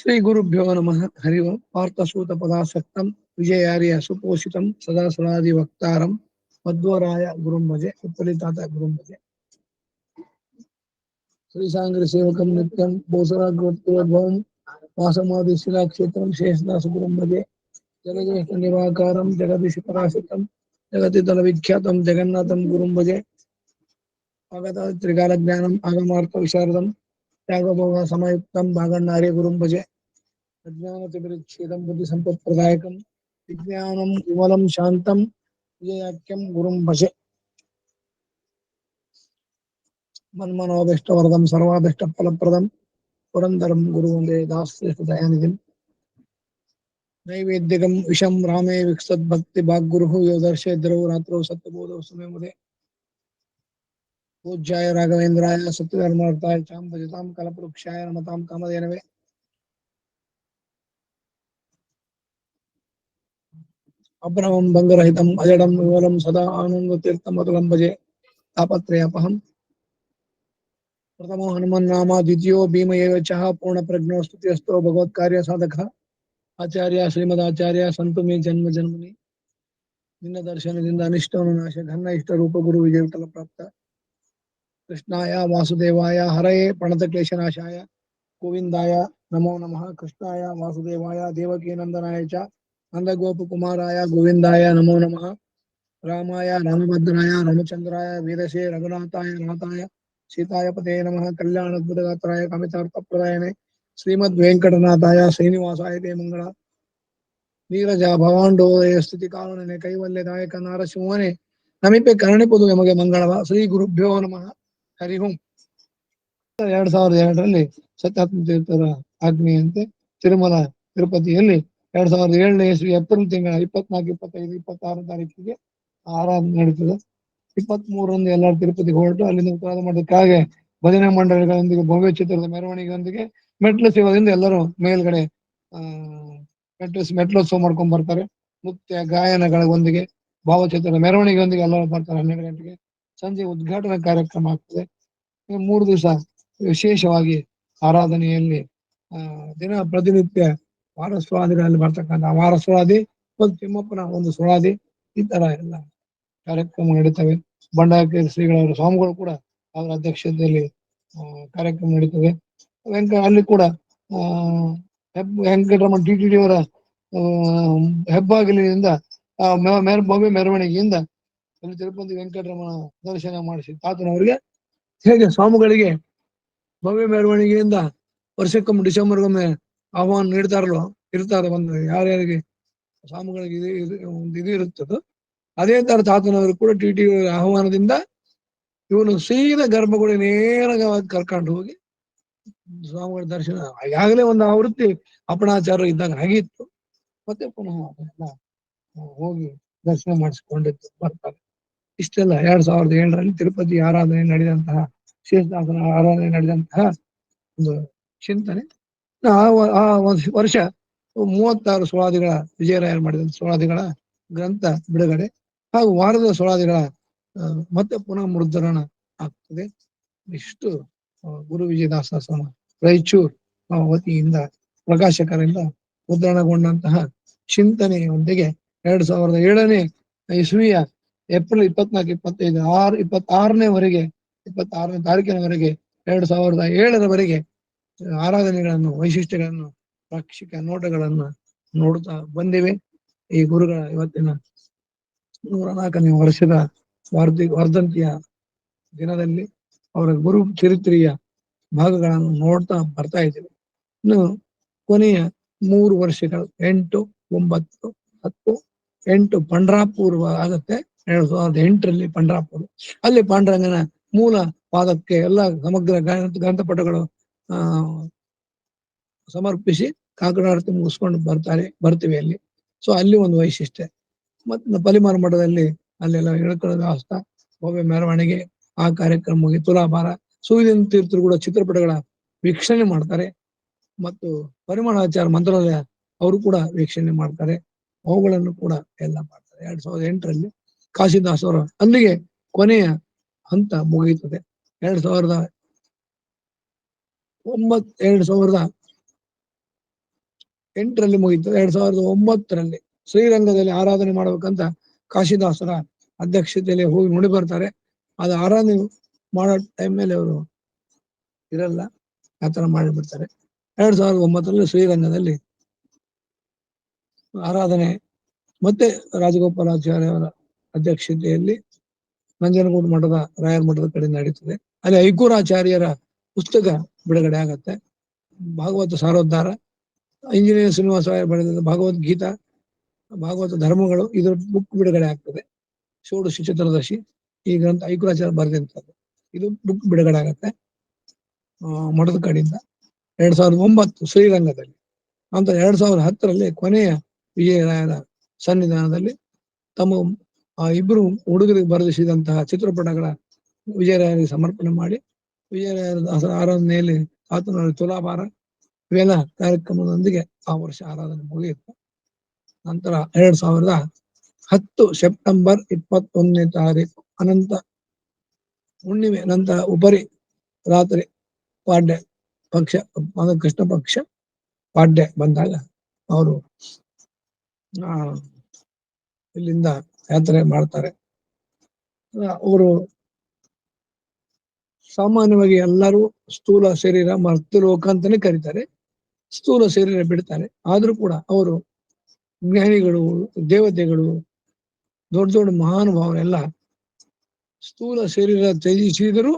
श्री गुरुभ्यो नम। हरिव पार्थसूत पदाशक्त विजय आर्य सुपोषित सदा सदादि वक्ता मध्वराय गुरु भजे उत्पलिता गुरु भजे। श्री सांग्र सेवक नित्यम बोसरा गुरुभवम वासमादि शिला क्षेत्र शेषदास गुरु भजे जगज्येष्ठ निवाकार जगदीश पराशित जगति तल विख्यात जगन्नाथ गुरु भजे आगत त्रिकाल ज्ञानम आगमार्थ विशारदम त्याग समयुक्त भागण्डारे गुरु भजे। अज्ञानतिपरिच्छेदं प्रति सम्पत्प्रदायकं, विज्ञानं विमलं शान्तं, विजयाख्यं गुरुं भजे। मन्मनोभीष्टवरदं सर्वाभीष्टफलप्रदं, पुरन्दरं गुरुवन्दे दासश्रेष्ठदयानिधिं नैवेद्यकं विषं रामे विक्षद्भक्तिभाग्गुरुः यो दर्शय द्रौ रात्रौ सत्यबोधौ सुमेमुदे पूज्याय राघवेन्द्राय, सत्यधर्मार्थाय चां भजतां कलपवृक्षाय नमतां कामधेनवे अभ्रमं भङ्गरहितम् अजडं विमलं सदा आनन्दतीर्थमतुलं भजे तापत्रयापहम् प्रथमो हनुमन्नाम द्वितीयो भीम एव च पूर्णप्रज्ञो स्तुत्यस्तो भगवत्कार्य साधकः ಆಚಾರ್ಯ ಶ್ರೀಮದಾಚಾರ್ಯ ಸಂತು ಮೇ ಜನ್ಮ ಜನ್ಮನಿ ನಿನ್ನ ದರ್ಶನದಿಂದ ಅನಿಷ್ಟವನ್ನು ನಾಶ ಘನ್ನ ಇಷ್ಟ ರೂಪ ಗುರು ವಿಜಯತಲ ಪ್ರಾಪ್ತ ಕೃಷ್ಣಾಯ ವಾಸುದೇವಾಯ ಹರಯೇ ಪ್ರಣತಕ್ಲೇಶನಾಶಾಯ ಗೋವಿಂದಾಯ ನಮೋ ನಮಃ ಕೃಷ್ಣಾಯ ವಾಸುದೇವಾಯ ದೇವಕೀನಂದನಾಯ ಚ ನಂದಗೋಪಕುಮಾರಾಯ ಗೋವಿಂದಾಯ ನಮೋ ನಮಃ ರಾಮಾಯ ರಾಮಭದ್ರಾಯ ರಾಮಚಂದ್ರಾಯ ವೀರಶೇ ರಘುನಾಥಾಯ ನಾಥಾಯ ಸೀತಾಯ ಪತೇ ನಮಃ ಕಲ್ಯಾಣದ್ಭುತಗಾತ್ರಾಯ ಕಾಮಿತಾರ್ಥಪ್ರದಾಯನೆ ಶ್ರೀಮದ್ ವೆಂಕಟನಾಥಾಯ ಶ್ರೀನಿವಾಸಾಯ ತೇ ಮಂಗಳ ನೀರಜ ಭವಾಂಡೋದಯ ಸ್ಥಿತಿ ಕಾರಣನೆ ಕೈವಲ್ಯದಾಯಕ ನಾರಸಿಂಹನೇ ನಮಿಪೆ ಕರುಣಿಪುದು ನಮಗೆ ಮಂಗಳವ ಶ್ರೀ ಗುರುಭ್ಯೋ ನಮಃ ಹರಿ ಓಂ ಎರಡ್ ಸಾವಿರದ ಎರಡರಲ್ಲಿ ಸತ್ಯಾತ್ಮ ತೀರ್ಥರ ಆಜ್ಞೆಯಂತೆ ತಿರುಮಲ, ತಿರುಪತಿಯಲ್ಲಿ ಎರಡ್ ಸಾವಿರದ ಏಳನೇ ಇಸ್ವಿ ಏಪ್ರಿಲ್ ತಿಂಗಳ ಇಪ್ಪತ್ನಾಲ್ಕು, ಇಪ್ಪತ್ತೈದು, ಇಪ್ಪತ್ತಾರು ತಾರೀಕಿಗೆ ಆರಾಧನೆ ನಡೀತದೆ. ಇಪ್ಪತ್ತ್ ಮೂರರಂದು ಎಲ್ಲರೂ ತಿರುಪತಿಗೆ ಹೊರಟು ಅಲ್ಲಿಂದ ಉತ್ತರ ಮಾಡೋದಕ್ಕಾಗಿ ಭಜನೆ ಮಂಡಳಿಗಳೊಂದಿಗೆ ಭವ್ಯ ಚಿತ್ರದ ಮೆರವಣಿಗೆಯೊಂದಿಗೆ ಮೆಟ್ಲು ಸೇವದಿಂದ ಎಲ್ಲರೂ ಮೇಲ್ಗಡೆ, ಆ, ಮೆಟ್ಲು ಮೆಟ್ಲೋತ್ಸವ ಮಾಡ್ಕೊಂಡ್ ಬರ್ತಾರೆ. ನೃತ್ಯ ಗಾಯನಗಳೊಂದಿಗೆ ಭಾವಚಿತ್ರದ ಮೆರವಣಿಗೆಯೊಂದಿಗೆ ಎಲ್ಲರೂ ಬರ್ತಾರೆ. ಹನ್ನೆರಡು ಗಂಟೆಗೆ ಸಂಜೆ ಉದ್ಘಾಟನಾ ಕಾರ್ಯಕ್ರಮ ಆಗ್ತದೆ. ಮೂರು ದಿವಸ ವಿಶೇಷವಾಗಿ ಆರಾಧನೆಯಲ್ಲಿ, ಆ, ದಿನ ಪ್ರತಿನಿತ್ಯ ವಾರಸ್ವಾದಿಗಳಲ್ಲಿ ಬರ್ತಕ್ಕಂಥ ವಾರಸ್ವಾದಿ ಒಂದು ತಿಮ್ಮಪ್ಪನ ಒಂದು ಸುಳಾದಿ ಈ ತರ ಎಲ್ಲ ಕಾರ್ಯಕ್ರಮ ನಡೀತವೆ. ಬಂಡಾಯ ಶ್ರೀಗಳವರ ಸ್ವಾಮಿಗಳು ಕೂಡ ಅವರ ಅಧ್ಯಕ್ಷತೆಯಲ್ಲಿ ಕಾರ್ಯಕ್ರಮ ನಡೀತವೆ ವೆಂಕ, ಅಲ್ಲಿ ಕೂಡ, ಆ ವೆಂಕಟರಮಣ ಟಿ ಟಿ ಅವರ ಹೆಬ್ಬಾಗಿಲಿನಿಂದ ಮೆರ ಭವ್ಯ ಮೆರವಣಿಗೆಯಿಂದ ಅಲ್ಲಿ ತಿರುಪತಿ ವೆಂಕಟರಮಣ ದರ್ಶನ ಮಾಡಿಸಿ, ತಾತನವರಿಗೆ ಹೇಗೆ ಸ್ವಾಮಿಗಳಿಗೆ ಭವ್ಯ ಮೆರವಣಿಗೆಯಿಂದ ವರ್ಷಕ್ಕೊಮ್ಮೆ ಡಿಸೆಂಬರ್ಗೊಮ್ಮೆ ಆಹ್ವಾನ ನೀಡ್ತಾರಲ್ಲೋ ಇರ್ತಾರೆ ಒಂದು ಯಾರ್ಯಾರಿಗೆ ಸ್ವಾಮಿಗಳಿಗೆ ಇದು ಒಂದು ಇದು ಇರುತ್ತದೋ ಅದೇ ತರ ತಾತನವರು ಕೂಡ ಟಿ ಟಿ ಆಹ್ವಾನದಿಂದ ಇವನು ಸೀದಾ ಗರ್ಭಗುಡಿ ನೇರವಾಗಿ ಕರ್ಕೊಂಡು ಹೋಗಿ ಸ್ವಾಮಿಗಳ ದರ್ಶನ. ಈಗಾಗಲೇ ಒಂದು ಆವೃತ್ತಿ ಅಪಣಾಚಾರ ಇದ್ದಾಗ ಆಗಿತ್ತು. ಮತ್ತೆ ಪುನಃ ಹೋಗಿ ದರ್ಶನ ಮಾಡಿಸಿಕೊಂಡಿದ್ದು. ಬರ್ತಾರೆ. ಇಷ್ಟೆಲ್ಲ ಎರಡ್ ಸಾವಿರದ ಏಳರಲ್ಲಿ ತಿರುಪತಿ ಆರಾಧನೆ ನಡೆದಂತಹ ಶೇಷದಾಸನ ಆರಾಧನೆ ನಡೆದಂತಹ ಒಂದು ಚಿಂತನೆ. ಆ ಒಂದು ವರ್ಷ ಮೂವತ್ತಾರು ಸುಳಾದಿಗಳ ವಿಜಯರಾಯರು ಮಾಡಿದ ಸೋಳಾದಿಗಳ ಗ್ರಂಥ ಬಿಡುಗಡೆ ಹಾಗೂ ವಾರದ ಸೋಳಾದಿಗಳ ಮತ್ತೆ ಪುನಃ ಮುದ್ರಣ ಆಗ್ತದೆ. ಇಷ್ಟು ಗುರು ವಿಜಯದಾಸ ರಾಯಚೂರ್ ವತಿಯಿಂದ ಪ್ರಕಾಶಕರಿಂದ ಮುದ್ರಣಗೊಂಡಂತಹ ಚಿಂತನೆಯೊಂದಿಗೆ ಎರಡ್ ಸಾವಿರದ ಏಳನೇ ಇಸ್ವಿಯ ಏಪ್ರಿಲ್ ಇಪ್ಪತ್ನಾಲ್ಕು, ಇಪ್ಪತ್ತೈದು, ಆರು ಇಪ್ಪತ್ತಾರನೇವರೆಗೆ ಇಪ್ಪತ್ತಾರನೇ ತಾರೀಕಿನವರೆಗೆ ಎರಡ್ ಸಾವಿರದ ಏಳರವರೆಗೆ ಆರಾಧನೆಗಳನ್ನು, ವೈಶಿಷ್ಟ್ಯಗಳನ್ನು, ಪಾಕ್ಷಿಕ ನೋಟಗಳನ್ನು ನೋಡುತ್ತಾ ಬಂದಿವೆ. ಈ ಗುರುಗಳ ಇವತ್ತಿನ ನೂರ ನಾಲ್ಕನೇ ವರ್ಷದ ವರ್ಧಿ, ವರ್ಧಂತಿಯ ದಿನದಲ್ಲಿ ಅವರ ಗುರು ಚರಿತ್ರೆಯ ಭಾಗಗಳನ್ನು ನೋಡ್ತಾ ಬರ್ತಾ ಇದ್ದೇವೆ. ಇನ್ನು ಕೊನೆಯ ಮೂರು ವರ್ಷಗಳು, ಎಂಟು, ಒಂಬತ್ತು, ಹತ್ತು, ಎಂಟು ಪಂಡ್ರಾಪುರ್ ಆಗತ್ತೆ. ಎರಡು ಸಾವಿರದ ಎಂಟರಲ್ಲಿ ಪಂಡ್ರಾಪುರ್. ಅಲ್ಲಿ ಪಾಂಡುರಂಗನ ಮೂಲ ಪಾದಕ್ಕೆ ಎಲ್ಲ ಸಮಗ್ರ ಗ್ರಂಥ, ಗ್ರಂಥಪಟಗಳು ಸಮರ್ಪಿಸಿ ಕಾಕಡಾರತಿ ಮುಗಿಸ್ಕೊಂಡು ಬರ್ತಾರೆ, ಬರ್ತೀವಿ ಅಲ್ಲಿ. ಸೊ ಅಲ್ಲಿ ಒಂದು ವೈಶಿಷ್ಟ್ಯ. ಮತ್ತೆ ಪಲಿಮಾರ ಮಠದಲ್ಲಿ ಅಲ್ಲೆಲ್ಲ ಹೇಳ್ಕೊಳ್ಳೋದು ಹಸ್ತ ಭವ್ಯ ಮೆರವಣಿಗೆ, ಆ ಕಾರ್ಯಕ್ರಮ ತುಲಾಭಾರ, ಸೂರ್ಯನ ತೀರ್ಥರು ಕೂಡ ಚಿತ್ರಪಟಗಳ ವೀಕ್ಷಣೆ ಮಾಡ್ತಾರೆ. ಮತ್ತು ಪರಿಮಳಾಚಾರ ಮಂತ್ರಾಲಯ ಅವರು ಕೂಡ ವೀಕ್ಷಣೆ ಮಾಡ್ತಾರೆ. ಅವುಗಳನ್ನು ಕೂಡ ಎಲ್ಲ ಮಾಡ್ತಾರೆ. ಎರಡ್ ಸಾವಿರದ ಎಂಟರಲ್ಲಿ ಕಾಶಿದಾಸ್ ಅವರು ಅಲ್ಲಿಗೆ ಕೊನೆಯ ಹಂತ ಮುಗಿಯುತ್ತದೆ. ಎರಡ್ ಸಾವಿರದ ಒಂಬತ್ ಎರಡ್ ಸಾವಿರದ ಎಂಟರಲ್ಲಿ ಮುಗೀತು. ಎರಡ್ ಸಾವಿರದ ಒಂಬತ್ತರಲ್ಲಿ ಶ್ರೀರಂಗದಲ್ಲಿ ಆರಾಧನೆ ಮಾಡ್ಬೇಕಂತ ಕಾಶಿದಾಸರ ಅಧ್ಯಕ್ಷತೆಯಲ್ಲಿ ಹೋಗಿ ನೋಡಿ ಬರ್ತಾರೆ. ಅದು ಆರಾಧನೆ ಮಾಡೋ ಟೈಮ್ ಮೇಲೆ ಅವರು ಇರಲ್ಲ, ಆ ತರ ಮಾಡಿಬಿಡ್ತಾರೆ ಎರಡ್ ಸಾವಿರದ ಒಂಬತ್ತರಲ್ಲಿ ಶ್ರೀರಂಗದಲ್ಲಿ ಆರಾಧನೆ ಮತ್ತೆ ರಾಜಗೋಪಾಲಾಚಾರ್ಯವರ ಅಧ್ಯಕ್ಷತೆಯಲ್ಲಿ ನಂಜನಗೂಡು ಮಠದ ರಾಯರ ಮಠದ ಕಡೆ ನಡೀತದೆ. ಅಲ್ಲಿ ಐಕೂರಾಚಾರ್ಯರ ಪುಸ್ತಕ ಬಿಡುಗಡೆ ಆಗತ್ತೆ. ಭಾಗವತ ಸಾರೋದ್ಧಾರ, ಇಂಜಿನಿಯರ್ ಶ್ರೀನಿವಾಸ ಬರೆದ ಭಗವದ್ಗೀತಾ, ಭಾಗವತ ಧರ್ಮಗಳು, ಇದರ ಬುಕ್ ಬಿಡುಗಡೆ ಆಗ್ತದೆ. ಷೋಡಶಿ ಚತುರ್ದಶಿ, ಈ ಗ್ರಂಥ ಐಕುರಾಚಾರ ಬರೆದಂತದ್ದು ಇದು ಬುಕ್ ಬಿಡುಗಡೆ ಆಗತ್ತೆ. ಮಠದ ಕಡೆಯಿಂದ ಎರಡ್ ಸಾವಿರದ ಒಂಬತ್ತು ಶ್ರೀರಂಗದಲ್ಲಿ, ನಂತರ ಎರಡ್ ಸಾವಿರದ ಹತ್ತರಲ್ಲಿ ಕೊನೆಯ ವಿಜಯರಾಯರ ಸನ್ನಿಧಾನದಲ್ಲಿ ತಮ್ಮ ಇಬ್ಬರು ಹುಡುಗರಿಗೆ ಬರೆದಿಸಿದಂತಹ ಚಿತ್ರಪಟಗಳ ವಿಜಯರಾಯರಿಗೆ ಸಮರ್ಪಣೆ ಮಾಡಿ ವಿಜಯರಾಯರ ದಾಸರ ಆರಾಧನೆಯಲ್ಲಿ ಆತನ ತುಲಾಭಾರ ಇವೆಲ್ಲ ಕಾರ್ಯಕ್ರಮದೊಂದಿಗೆ ಆ ವರ್ಷ ಆರಾಧನೆ ಮುಗಿಯಿತು ನಂತರ ಎರಡ್ ಸಾವಿರದ ಹತ್ತು ಸೆಪ್ಟೆಂಬರ್ ಇಪ್ಪತ್ತೊಂದನೇ ತಾರೀಕು ಅನಂತ ಹುಣ್ಣಿಮೆ ನಂತರ ಉಪರಿ ರಾತ್ರಿ ಪಾಡ್ಯ ಪಕ್ಷ ಕೃಷ್ಣ ಪಕ್ಷ ಪಾಡ್ಯ ಬಂದಾಗ ಅವರು ಇಲ್ಲಿಂದ ಯಾತ್ರೆ ಮಾಡ್ತಾರೆ. ಅವರು ಸಾಮಾನ್ಯವಾಗಿ ಎಲ್ಲರೂ ಸ್ಥೂಲ ಶರೀರ ಮರ್ತಲೋಕ ಅಂತಾನೆ ಕರೀತಾರೆ. ಸ್ಥೂಲ ಶರೀರ ಬಿಡ್ತಾರೆ. ಆದ್ರೂ ಕೂಡ ಅವರು ಜ್ಞಾನಿಗಳು, ದೇವತೆಗಳು, ದೊಡ್ಡ ದೊಡ್ಡ ಮಹಾನುಭಾವರೆಲ್ಲ ಸ್ಥೂಲ ಶರೀರ ತ್ಯಜಿಸಿದರೂ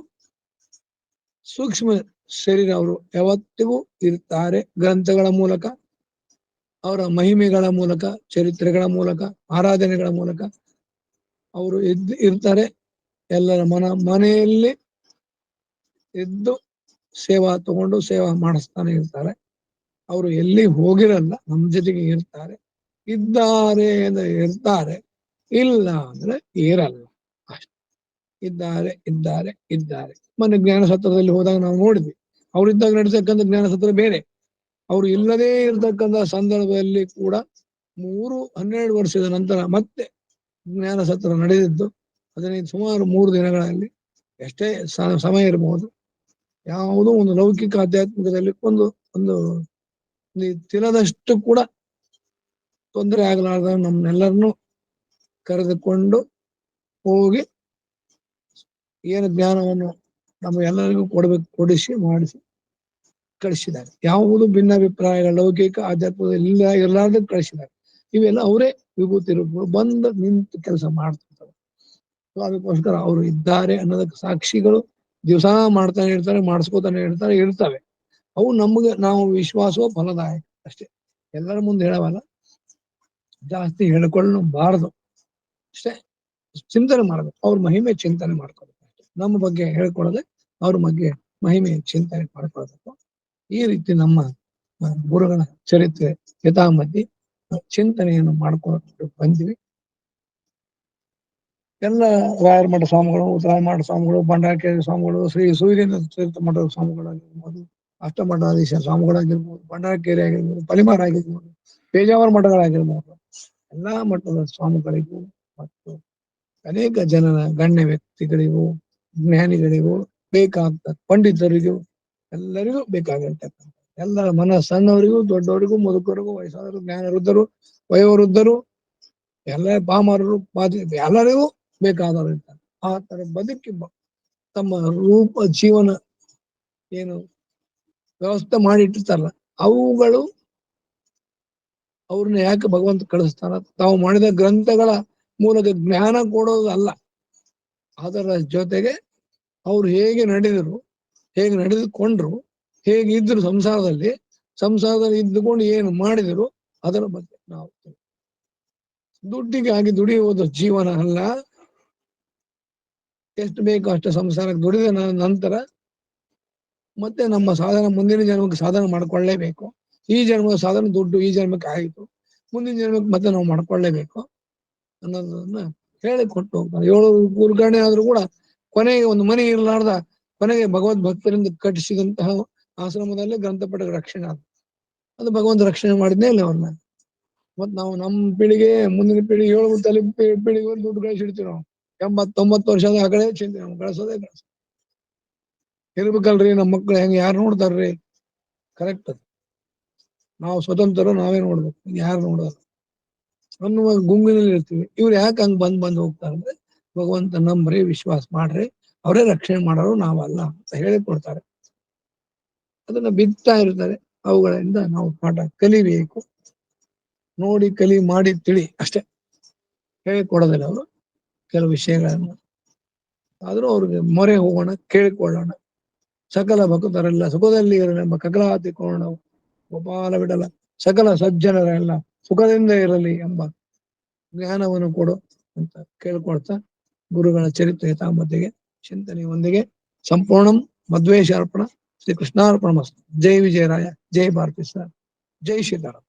ಸೂಕ್ಷ್ಮ ಶರೀರ ಅವರು ಯಾವತ್ತಿಗೂ ಇರ್ತಾರೆ. ಗ್ರಂಥಗಳ ಮೂಲಕ, ಅವರ ಮಹಿಮೆಗಳ ಮೂಲಕ, ಚರಿತ್ರೆಗಳ ಮೂಲಕ, ಆರಾಧನೆಗಳ ಮೂಲಕ ಅವರು ಇದ್ ಇರ್ತಾರೆ. ಎಲ್ಲರ ಮನ, ಮನೆಯಲ್ಲಿ ಇದ್ದು ಸೇವಾ ತಗೊಂಡು ಸೇವಾ ಮಾಡಿಸ್ತಾನೆ ಇರ್ತಾರೆ. ಅವರು ಎಲ್ಲಿ ಹೋಗಿರಲ್ಲ ನಮ್ಮ ಜೊತೆಗೆ ಇರ್ತಾರೆ. ಇದ್ದಾರೆ ಇರ್ತಾರೆ. ಇಲ್ಲ ಅಂದ್ರೆ ಇರಲ್ಲ. ಇದ್ದಾರೆ ಇದ್ದಾರೆ ಇದ್ದಾರೆ. ಮೊನ್ನೆ ಜ್ಞಾನ ಸತ್ರದಲ್ಲಿ ಹೋದಾಗ ನಾವು ನೋಡಿದ್ವಿ. ಅವರಿದ್ದಾಗ ನಡೀತಕ್ಕಂಥ ಜ್ಞಾನ ಸತ್ರ ಬೇರೆ. ಅವರು ಇಲ್ಲದೇ ಇರತಕ್ಕಂಥ ಸಂದರ್ಭದಲ್ಲಿ ಕೂಡ ಮೂರು, ಹನ್ನೆರಡು ವರ್ಷದ ನಂತರ ಮತ್ತೆ ಜ್ಞಾನ ಸತ್ರ ನಡೆದಿದ್ದು, ಹದಿನೈದು, ಸುಮಾರು ಮೂರು ದಿನಗಳಲ್ಲಿ ಎಷ್ಟೇ ಸಮಯ ಇರಬಹುದು ಯಾವುದೋ ಒಂದು ಲೌಕಿಕ ಆಧ್ಯಾತ್ಮಿಕದಲ್ಲಿ ಒಂದು ಒಂದು ತಿಳದಷ್ಟು ಕೂಡ ತೊಂದರೆ ಆಗಲಾರ್ದ ನಮ್ಮನ್ನೆಲ್ಲರನ್ನು ಕರೆದುಕೊಂಡು ಹೋಗಿ ಏನು ಜ್ಞಾನವನ್ನು ನಮ್ಮ ಎಲ್ಲರಿಗೂ ಕೊಡಬೇಕು, ಕೊಡಿಸಿ, ಮಾಡಿಸಿ, ಕಳಿಸಿದ್ದಾರೆ. ಯಾವುದು ಭಿನ್ನಾಭಿಪ್ರಾಯಗಳ, ಲೌಕಿಕ, ಆಧ್ಯಾತ್ಮಿಕ, ಇಲ್ಲ ಇರಲಾರ್ದ ಕಳಿಸಿದ್ದಾರೆ. ಇವೆಲ್ಲ ಅವರೇ ವಿಭೂತಿ ರೂಪಗಳು. ಬಂದು ನಿಂತು ಕೆಲಸ ಮಾಡ್ತಿರ್ತಾರೆ. ಅದಕ್ಕೋಸ್ಕರ ಅವರು ಇದ್ದಾರೆ ಅನ್ನೋದಕ್ಕೆ ಸಾಕ್ಷಿಗಳು ದಿವಸ ಮಾಡ್ತಾನೆ ಇರ್ತಾರೆ, ಮಾಡಿಸ್ಕೋತಾನೆ ಇರ್ತಾರೆ, ಇರ್ತವೆ. ಅವು ನಮ್ಗೆ, ನಾವು ವಿಶ್ವಾಸವೋ ಫಲದಾಯಕ ಅಷ್ಟೇ. ಎಲ್ಲರ ಮುಂದೆ ಹೇಳವಲ್ಲ, ಜಾಸ್ತಿ ಹೇಳ್ಕೊಳ್ಳಬಾರದು ಅಷ್ಟೇ. ಚಿಂತನೆ ಮಾಡಬೇಕು, ಅವ್ರ ಮಹಿಮೆ ಚಿಂತನೆ ಮಾಡ್ಕೋಬೇಕು ಅಷ್ಟೇ. ನಮ್ಮ ಬಗ್ಗೆ ಹೇಳ್ಕೊಳ್ಳದೆ ಅವ್ರ ಬಗ್ಗೆ ಮಹಿಮೆ ಚಿಂತನೆ ಮಾಡ್ಕೊಳ್ಬೇಕು. ಈ ರೀತಿ ನಮ್ಮ ಗುರುಗಳ ಚರಿತ್ರೆ, ಯಥಾಮತಿ ಚಿಂತನೆಯನ್ನು ಮಾಡ್ಕೊಂಡು ಬಂದಿವಿ. ಎಲ್ಲ ರಾಯರ ಮಠ ಸ್ವಾಮಿಗಳು ಉತ್ತರಾಯ ಮಠ ಸ್ವಾಮಿಗಳು ಬಂಡಾರಕೇರಿ ಸ್ವಾಮಿಗಳು, ಶ್ರೀ ಸೂರ್ಯನ ತೀರ್ಥ ಮಠದ ಸ್ವಾಮಿಗಳಾಗಿರ್ಬೋದು, ಅಷ್ಟಮಠಾಧೀಶ ಸ್ವಾಮಿಗಳಾಗಿರ್ಬೋದು ಬಂಡಾಕೇರಿ ಆಗಿರ್ಬೋದು, ಪಲಿಮಾರ್ ಆಗಿರ್ಬೋದು, ಪೇಜಾವರ ಮಠಗಳಾಗಿರ್ಬೋದು, ಎಲ್ಲಾ ಮಠದ ಸ್ವಾಮಿಗಳಿಗೂ ಮತ್ತು ಅನೇಕ ಜನರ ಗಣ್ಯ ವ್ಯಕ್ತಿಗಳಿಗೂ, ಜ್ಞಾನಿಗಳಿಗೂ ಬೇಕಾಗ್ತ ಪಂಡಿತರಿಗೂ, ಎಲ್ಲರಿಗೂ ಬೇಕಾಗಿರ್ತಕ್ಕಂಥ, ಎಲ್ಲರ ಮನ ಸಣ್ಣವರಿಗೂ, ದೊಡ್ಡವರಿಗೂ, ಮುದುಕರಿಗೂ ವಯಸ್ಸಾದರು ಜ್ಞಾನ ವೃದ್ಧರು ವಯೋವೃದ್ಧರು, ಎಲ್ಲ ಪಾಮರರು ಎಲ್ಲರಿಗೂ ಬೇಕಾದವರು ಇರ್ತಾರೆ ಆ ತರ ಬದುಕಿ ತಮ್ಮ ರೂಪ, ಜೀವನ ಏನು ವ್ಯವಸ್ಥೆ ಮಾಡಿಟ್ಟಿರ್ತಾರಲ್ಲ, ಅವುಗಳು ಅವ್ರನ್ನ ಯಾಕೆ ಭಗವಂತ ಕಳಿಸ್ತಾರ ತಾವು ಮಾಡಿದ ಗ್ರಂಥಗಳ ಮೂಲಕ ಜ್ಞಾನ ಕೊಡೋದು ಅಲ್ಲ ಅದರ ಜೊತೆಗೆ ಅವ್ರು ಹೇಗೆ ನಡೆದರು, ಹೇಗೆ ನಡೆದುಕೊಂಡ್ರು ಹೇಗೆ ಇದ್ರು ಸಂಸಾರದಲ್ಲಿ ಸಂಸಾರದಲ್ಲಿ ಇದ್ದುಕೊಂಡು ಏನು ಮಾಡಿದರು, ಅದರ ಬಗ್ಗೆ ನಾವು ದುಡ್ಡಿಗಾಗಿ ದುಡಿಯುವುದು ಜೀವನ ಅಲ್ಲ. ಎಷ್ಟು ಬೇಕೋ ಅಷ್ಟು ಸಂಸಾರಕ್ಕೆ ದುಡಿದ ನಂತರ ಮತ್ತೆ ನಮ್ಮ ಸಾಧನ, ಮುಂದಿನ ಜನ್ಮಕ್ಕೆ ಸಾಧನ ಮಾಡ್ಕೊಳ್ಳೇಬೇಕು. ಈ ಜನ್ಮದ ಸಾಧನ ದುಡ್ಡು, ಈ ಜನ್ಮಕ್ಕೆ ಆಯಿತು. ಮುಂದಿನ ಜನ್ಮಕ್ಕೆ ಮತ್ತೆ ನಾವು ಮಾಡ್ಕೊಳ್ಳೇಬೇಕು ಅನ್ನೋದನ್ನ ಹೇಳಿಕೊಟ್ಟು ಹೋಗ್ತಾರೆ. ಏಳು ಗುರುಗಣೆ ಆದ್ರೂ ಕೂಡ ಕೊನೆಗೆ ಒಂದು ಮನೆ ಇರಲಾರ್ದ ಕೊನೆಗೆ ಭಗವದ್ ಭಕ್ತರಿಂದ ಕಟ್ಟಿಸಿದಂತಹ ಆಶ್ರಮದಲ್ಲಿ ಗ್ರಂಥಪಟ ರಕ್ಷಣೆ ಆದ ಅದು ಭಗವಂತ ರಕ್ಷಣೆ ಮಾಡಿದ್ನೇ ಇಲ್ಲ ಅವ್ರನ್ನ. ಮತ್ ನಾವು ನಮ್ಮ ಪೀಳಿಗೆ ಮುಂದಿನ ಪೀಳಿಗೆ ಏಳು ತಲೆ ಪೀಳಿಗೆ ದುಡ್ಡು ಕಳಿಸಿಡ್ತೀವಿ ನಾವು. ಎಂಬತ್ತೊಂಬತ್ತು ವರ್ಷದ ಆ ಕಡೆ ಚಿಂತೆ ನಾವು ಕಳಿಸೋದೇ ಗಳಿಸ ಇರ್ಬೇಕಲ್ರಿ ನಮ್ಮ ಮಕ್ಳು ಹೆಂಗ್ ಯಾರು ನೋಡ್ತಾರ್ರಿ? ಕರೆಕ್ಟ್ ಅದು ನಾವು ಸ್ವತಂತ್ರರು ನಾವೇ ನೋಡ್ಬೇಕು. ಯಾರು ನೋಡೋದು ಅನ್ನುವ ಗುಂಗಿನಲ್ಲಿ ಇರ್ತೀವಿ. ಇವ್ರು ಯಾಕೆ ಹಂಗ್ ಬಂದ್ ಬಂದ್ ಹೋಗ್ತಾರೆ ಅಂದ್ರೆ, ಭಗವಂತ ನಂಬ್ರಿ, ವಿಶ್ವಾಸ ಮಾಡ್ರಿ. ಅವರೇ ರಕ್ಷಣೆ ಮಾಡೋರು ನಾವಲ್ಲ ಅಂತ ಹೇಳಿ ಕೊಡ್ತಾರೆ. ಅದನ್ನ ಬಿತ್ತಾ ಇರ್ತಾರೆ. ಅವುಗಳಿಂದ ನಾವು ಪಾಠ ಕಲಿಬೇಕು. ನೋಡಿ ಕಲಿ ಮಾಡಿ ತಿಳಿ ಅಷ್ಟೇ. ಹೇಳಿ ಕೊಡೋದಿಲ್ಲ ಅವರು. ಕೆಲವು ವಿಷಯಗಳನ್ನು. ಆದರೂ ಅವ್ರಿಗೆ ಮೊರೆ ಹೋಗೋಣ, ಕೇಳಿಕೊಳ್ಳೋಣ. ಸಕಲ ಭಕ್ತರೆಲ್ಲ ಸುಖದಲ್ಲಿ ಇರಲೆಂಬ ಕಗಲಾತಿ ಕೋಣ ಗೋಪಾಲ ಬಿಡಲ ಸಕಲ ಸಜ್ಜನರೆಲ್ಲ ಸುಖದಿಂದ ಇರಲಿ ಎಂಬ ಜ್ಞಾನವನ್ನು ಕೊಡು ಅಂತ ಕೇಳ್ಕೊಳ್ತಾ ಗುರುಗಳ ಚರಿತ್ರೆ ತಾಮದ್ದಿಗೆ ಚಿಂತನೆಯೊಂದಿಗೆ ಸಂಪೂರ್ಣಂ ಮದ್ವೇಷ ಅರ್ಪಣ ಶ್ರೀ ಕೃಷ್ಣಾರ್ಪಣ ಜೈ ವಿಜಯರಾಯ, ಜೈ ಭಾರತಿ ಸರ್. ಜೈ ಶ್ರೀರಾಮ್